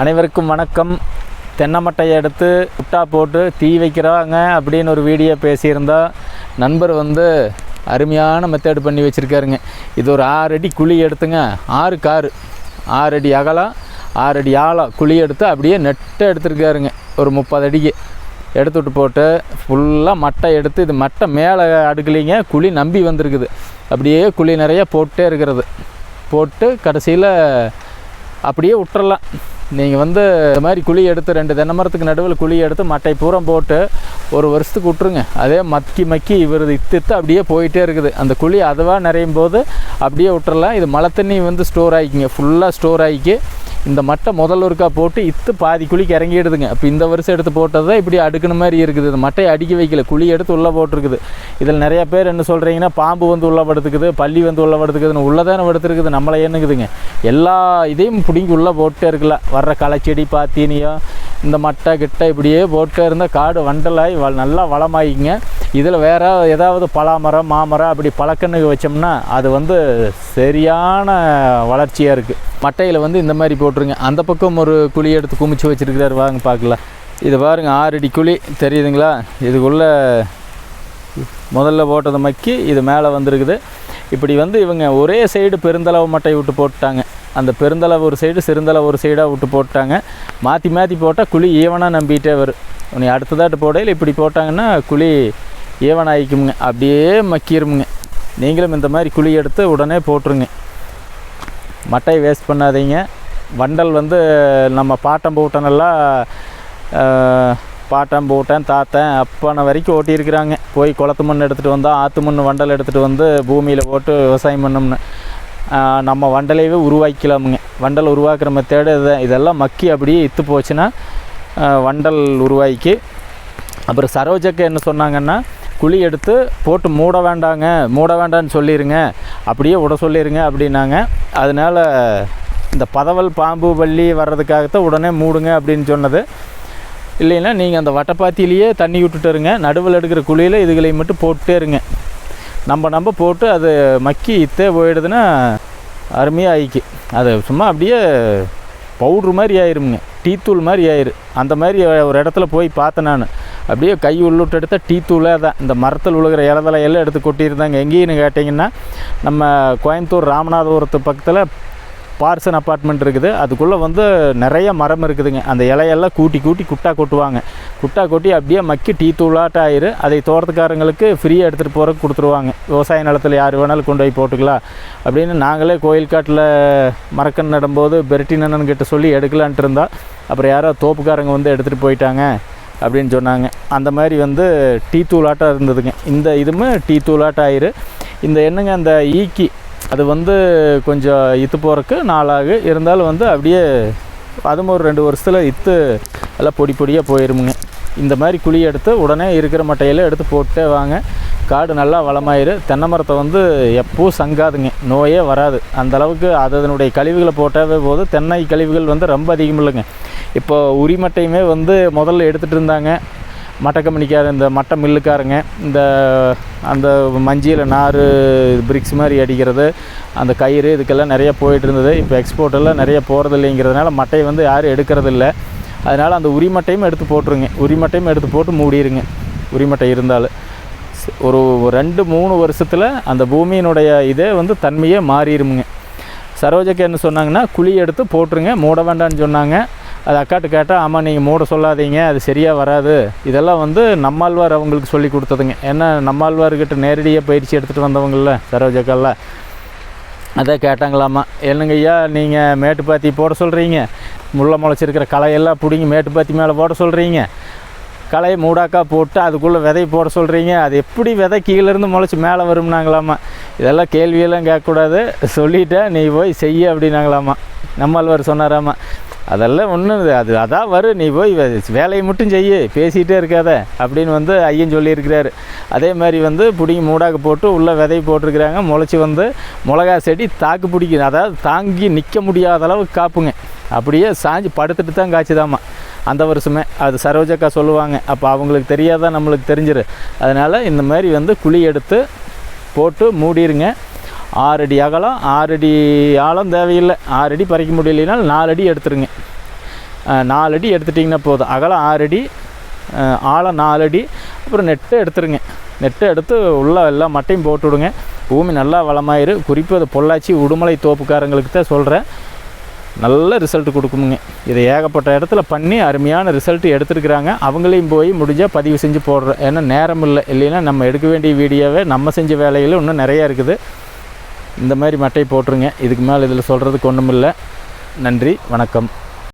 அனைவருக்கும் வணக்கம். தென்னை மட்டையை எடுத்து புட்டா போட்டு தீ வைக்கிறாங்க அப்படின்னு ஒரு வீடியோ பேசியிருந்தா நண்பர் வந்து அருமையான மெத்தேடு பண்ணி வச்சுருக்காருங்க. இது ஒரு ஆறு அடி குழி எடுத்துங்க. ஆறு காரு. ஆறு அடி அகலம் ஆறு அடி ஆழம் குழி எடுத்து அப்படியே நெட்டை எடுத்துருக்காருங்க. ஒரு முப்பது அடிக்கு. எடுத்துவிட்டு போட்டு ஃபுல்லாக மட்டை எடுத்து இது மட்டை மேலே அடுக்கலிங்க. குழி நம்பி வந்திருக்குது. அப்படியே குழி நிறைய போட்டே இருக்கிறது. போட்டு கடைசியில் அப்படியே விட்டுறலாம். நீங்கள் வந்து இந்த மாதிரி குழி எடுத்து ரெண்டு தென்னை மரத்துக்கு நடுவில் குழி எடுத்து மட்டை பூரம் போட்டு ஒரு வருஷத்துக்கு விட்ருங்க அதே மக்கி மக்கி இவர் இத்து அப்படியே போயிட்டே இருக்குது. அந்த குழி அதுவாக நிறையும் போது அப்படியே விட்டுறலாம். இது மழை தண்ணி வந்து ஸ்டோர் ஆகிக்கிங்க. ஃபுல்லாக ஸ்டோர் ஆகிக்கு. இந்த மட்டை முதல்ல ஒருக்கா போட்டு இத்து பாதி குழிக்கு இறங்கிடுதுங்க. இப்போ இந்த வருஷம் எடுத்து போட்டது தான் இப்படி அடுக்குன மாதிரி இருக்குது. இந்த மட்டையை அடுக்கி வைக்கல. குழி எடுத்து உள்ளே போட்டிருக்குது. இதில் நிறைய பேர் என்ன சொல்கிறீங்கன்னா பாம்பு வந்து உள்ளே படுத்துக்குது பள்ளி வந்து உள்ளே படுத்துக்குதுன்னு உள்ளே தானே படுத்துருக்குது. நம்மளை என்னங்குதுங்க எல்லா இதையும் பிடிங்கி உள்ளே போட்டே இருக்கலாம் வர்ற களைச்செடி பாத்தீனியும் இந்த மட்டை கிட்ட இப்படியே போட்டே இருந்தால் காடு வண்டலாகி வ நல்லா வளமாயிங்க இதில் வேற ஏதாவது பலாமரம் மாமரம் அப்படி பழக்கண்ணுக்கு வச்சோம்னா அது வந்து சரியான வளர்ச்சியாக இருக்குது மட்டையில் வந்து இந்த மாதிரி போட்டுருங்க. அந்த பக்கம் ஒரு குழி எடுத்து குமிச்சு வச்சுருக்கிறாரு. வாங்க பார்க்கலாம். இது பாருங்க ஆறடி குழி. தெரியுதுங்களா? இதுக்குள்ளே முதல்ல போட்டதை மக்கி இது மேலே வந்திருக்குது. இப்படி வந்து இவங்க ஒரே சைடு பெருந்தளவு மட்டை விட்டு போட்டாங்க அந்த பெருந்தளவு ஒரு சைடு சிறுந்தளவு ஒரு சைடாக விட்டு போட்டாங்க. மாற்றி மாற்றி போட்டால் குழி ஈவனாக நம்பிட்டே வரும். நீ அடுத்ததாட்டு போடையில் இப்படி போட்டாங்கன்னா குழி ஈவன் ஆகிக்குமுங்க அப்படியே மக்கிருமுங்க. நீங்களும் இந்த மாதிரி குழி எடுத்து உடனே போட்டுருங்க. மட்டையை வேஸ்ட் பண்ணாதீங்க. வண்டல் வந்து நம்ம பாட்டம் பூட்டனெல்லாம் பாட்டம் பூட்டன் தாத்தன் அப்பான வரைக்கும் ஓட்டியிருக்கிறாங்க. போய் குளத்து மண் எடுத்துகிட்டு வந்தால் ஆற்று மண் வண்டல் எடுத்துகிட்டு வந்து பூமியில் போட்டு விவசாயம் பண்ணோம்னு. நம்ம வண்டலையவே உருவாக்கலாமுங்க. வண்டல் உருவாக்குற மெத்தேடு இதை இதெல்லாம் மக்கி அப்படியே இத்து போச்சுன்னா வண்டல் உருவாக்கி. அப்புறம் சரோஜக்கு என்ன சொன்னாங்கன்னா குழி எடுத்து போட்டு மூட வேண்டாங்க மூட வேண்டாம்னு சொல்லிடுங்க அப்படியே விட சொல்லிடுங்க அப்படின்னாங்க. அதனால் இந்த பதவல் பாம்பு பள்ளி வர்றதுக்காகத்தான் உடனே மூடுங்க அப்படின்னு சொன்னது. இல்லைன்னா நீங்கள் அந்த வட்டப்பாத்திலேயே தண்ணி விட்டுட்டுருங்க நடுவில் எடுக்கிற குழியில் இதுகளை மட்டும் போட்டுட்டே இருங்க. நம்ம நம்ம போட்டு அது மக்கி இத்தே போயிடுதுன்னா அருமையாக ஆயிக்கு அது சும்மா அப்படியே பவுட்ரு மாதிரி ஆயிருமுங்க டீத்தூள் மாதிரி ஆயிரு. அந்த மாதிரி ஒரு இடத்துல போய் பார்த்தேன் நான். அப்படியே கை உள்ளுட்டு எடுத்தால் டீத்தூளே தான் இந்த மரத்தில் உழுகிற இலதலை எல்லாம் எடுத்து கொட்டியிருந்தாங்க. எங்கேன்னு கேட்டிங்கன்னா நம்ம கோயம்புத்தூர் ராமநாதபுரத்து பக்கத்தில் பார்சன் அப்பார்ட்மெண்ட் இருக்குது. அதுக்குள்ளே வந்து நிறைய மரம் இருக்குதுங்க. அந்த இலையெல்லாம் கூட்டி கூட்டி குட்டா கொட்டுவாங்க. குட்டா கொட்டி அப்படியே மக்கி டீ தூளாட்ட ஆயிரு. அதை தோட்டத்துக்காரங்களுக்கு ஃப்ரீயாக எடுத்துகிட்டு போகிறக்கு கொடுத்துருவாங்க. விவசாய நிலத்தில் யார் வேணாலும் கொண்டு போய் போட்டுக்கலாம். அப்படின்னு நாங்களே கோயில் காட்டில் மரக்கன் நடும்போது பெரட்டினன்னு கிட்ட சொல்லி எடுக்கலான்ட்டு இருந்தால் அப்புறம் யாரோ தோப்புக்காரங்க வந்து எடுத்துகிட்டு போயிட்டாங்க. அப்படின்னு சொன்னாங்க. அந்த மாதிரி வந்து டீ தூளாட்டம் இருந்ததுங்க. இந்த இதுவுமே டீ தூளாட்டம் ஆயிரு. இந்த என்னங்க அந்த ஈக்கி அது வந்து கொஞ்சம் இத்து போகிறக்கு நாளாகு. இருந்தாலும் வந்து அப்படியே அதுவும் ஒரு ரெண்டு வருஷத்தில் இத்து எல்லாம் பொடி பொடியாக போயிருமுங்க. இந்த மாதிரி குழி எடுத்து உடனே இருக்கிற மட்டையில் எடுத்து போட்டே வாங்க. காடு நல்லா வளமாயிரு. தென்னை மரத்தை வந்து எப்பவும் சங்காதுங்க. நோயே வராது. அந்தளவுக்கு அது அதனுடைய கழிவுகளை போட்டாவே போது தென்னை கழிவுகள் வந்து ரொம்ப அதிகம் இல்லைங்க. இப்போ உரிமட்டையுமே வந்து முதல்ல எடுத்துகிட்டு இருந்தாங்க. மட்டை கம்பெனிக்கார இந்த மட்டை மில்லுக்காரங்க இந்த அந்த மஞ்சியில் நார் பிரிக்ஸ் மாதிரி அடிக்கிறது அந்த கயிறு இதுக்கெல்லாம் நிறைய போயிட்டு இருந்தது. இப்போ எக்ஸ்போர்ட் எல்லாம் நிறைய போகிறது இல்லைங்கிறதுனால மட்டையை வந்து யாரும் எடுக்கிறது இல்லை. அதனால் அந்த உரிமட்டையும் எடுத்து போட்டுருங்க. உரிமட்டையும் எடுத்து போட்டு மூடிடுங்க உரிமட்டை இருந்தாலும். ஒரு ரெண்டு மூணு வருஷத்தில் அந்த பூமியினுடைய இதே வந்து தன்மையே மாறிடுமுங்க. சரோஜக்கு என்ன சொன்னாங்கன்னா குழி எடுத்து போட்டுருங்க மூட வேண்டாம்னு சொன்னாங்க. அது அக்காட்டு கேட்டால் ஆமாம் நீங்கள் மூட சொல்லாதீங்க அது சரியாக வராது. இதெல்லாம் வந்து நம்மாழ்வார் அவங்களுக்கு சொல்லி கொடுத்ததுங்க. ஏன்னா நம்மாழ்வார்கிட்ட நேரடியாக பயிற்சி எடுத்துகிட்டு வந்தவங்கள சரோஜக்கெல்லாம் அதை கேட்டாங்களாமா என்னங்க ஐயா நீங்கள் மேட்டுப்பாத்தி போட சொல்கிறீங்க முள்ள முளைச்சிருக்கிற களையெல்லாம் பிடிங்கி மேட்டுப்பாத்தி மேலே போட சொல்கிறீங்க களையை மூடாக்கா போட்டு அதுக்குள்ளே விதை போட சொல்கிறீங்க அது எப்படி விதை கீழேருந்து முளைச்சி மேலே வரும்னாங்களாமா இதெல்லாம் கேள்வியெல்லாம் கேட்கக்கூடாது. சொல்லிட்டேன் நீ போய் செய்ய அப்படின்னாங்களாமா நம்மாழ்வார் சொன்னாராமா அதெல்லாம் ஒன்றும் அது அதான் வரும் நீ போய் வே- வேலையை மட்டும் செய்யு. பேசிகிட்டே இருக்காத அப்படின்னு வந்து ஐயன் சொல்லியிருக்கிறாரு. அதே மாதிரி வந்து பிடிங்கி மூடாக்கு போட்டு உள்ளே விதை போட்டிருக்கிறாங்க. முளைச்சி வந்து மிளகா செடி தாக்கு பிடிக்குது அதாவது தாங்கி நிற்க முடியாத அளவுக்கு காப்புங்க. அப்படியே சாஞ்சு படுத்துட்டு தான் காய்ச்சிதாம்மா. அந்த வருஷமே. அது சரோஜக்கா சொல்லுவாங்க. அப்போ அவங்களுக்கு தெரியாதான் நம்மளுக்கு தெரிஞ்சிரு. அதனால் இந்த மாதிரி வந்து குழி எடுத்து போட்டு மூடிருங்க. ஆறடி அகலம் ஆறடி ஆழம் தேவையில்லை. ஆறடி பறிக்க முடியலைனாலும் நாலு அடி எடுத்துருங்க. நாலடி நாலு அடி எடுத்துட்டிங்கன்னா போதும். அகலம் ஆறு அடி ஆழம் நாலு அடி அப்புறம் நெட்டு எடுத்துருங்க. நெட்டை எடுத்து உள்ளே எல்லா மட்டையும் போட்டு விடுங்க. பூமி நல்லா வளமாயிரு. குறிப்பு அது பொள்ளாச்சி உடுமலை தோப்புக்காரங்களுக்கு தான் சொல்கிறேன் நல்ல ரிசல்ட் கொடுக்குமுங்க. இதை ஏகப்பட்ட இடத்துல பண்ணி அருமையான ரிசல்ட் எடுத்துருக்குறாங்க. அவங்களையும் போய் முடிஞ்சால் பதிவு செஞ்சு போடுறேன் ஏன்னா நேரம் இல்லை இல்லைன்னா நம்ம எடுக்க வேண்டிய வீடியோவே நம்ம செஞ்ச வேலையில் இன்னும் நிறையா இருக்குது. இந்த மாதிரி மட்டை போட்டுருங்க. இதுக்கு மேலே இதில் சொல்கிறதுக்கு ஒன்றும் இல்லை நன்றி. வணக்கம்.